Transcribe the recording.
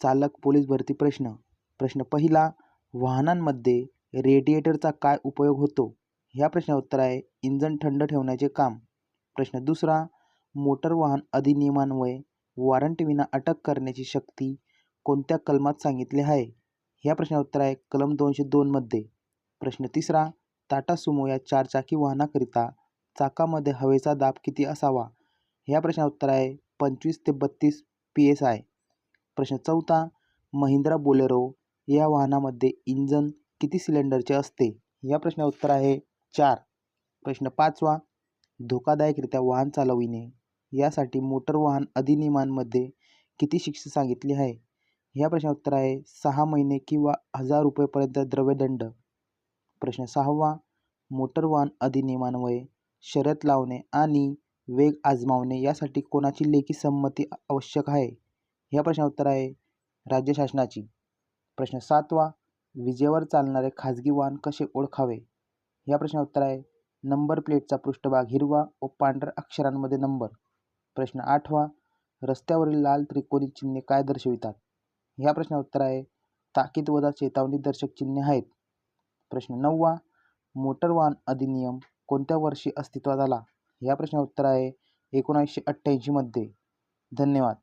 चालक पोलीस भरती प्रश्न. प्रश्न पहिला वाहनांमध्ये रेडिएटरचा काय उपयोग होतो? ह्या प्रश्नाचं उत्तर आहे इंजन थंड ठेवण्याचे काम. प्रश्न दुसरा मोटर वाहन अधिनियमान्वये वॉरंटविना अटक करण्याची शक्ती कोणत्या कलमात सांगितले आहे? ह्या प्रश्नाचं उत्तर आहे कलम दोनशे दोनमध्ये प्रश्न तिसरा टाटा सुमो या चारचाकी वाहनाकरिता चाकामध्ये हवेचा दाब किती असावा? ह्या प्रश्नाचं उत्तर आहे पंचवीस ते बत्तीस पी एस आय प्रश्न चौथा महिंद्रा बोलेरो या वाहनामध्ये इंजन किती सिलेंडरचे असते? या प्रश्नाचं उत्तर आहे चार. प्रश्न पाचवा धोकादायकरित्या वाहन चालविणे. यासाठी मोटर वाहन अधिनियमांमध्ये किती शिक्षा सांगितली आहे? या प्रश्नाचं उत्तर आहे सहा महिने किंवा हजार रुपयेपर्यंत द्रव्यदंड. प्रश्न सहावा मोटर वाहन अधिनियमान्वये शर्यत लावणे आणि वेग आजमावणे यासाठी कोणाची लेखी संमती आवश्यक आहे? ह्या प्रश्नाचं उत्तर आहे राज्य शासनाची. प्रश्न सातवा विजेवर चालणारे खाजगी वाहन कसे ओळखावे? ह्या प्रश्नाचं उत्तर आहे नंबर प्लेटचा पृष्ठभाग हिरवा व पांढऱ्या अक्षरांमध्ये नंबर. प्रश्न आठवा रस्त्यावरील लाल त्रिकोणी चिन्हे काय दर्शवितात? ह्या प्रश्नाचं उत्तर आहे ताकीद वजा चेतावणी दर्शक चिन्हे आहेत. प्रश्न नववा मोटर वाहन अधिनियम कोणत्या वर्षी अस्तित्वात आला? ह्या प्रश्नाचं उत्तर आहे एकोणीसशे अठ्ठ्याऐंशीमध्ये धन्यवाद.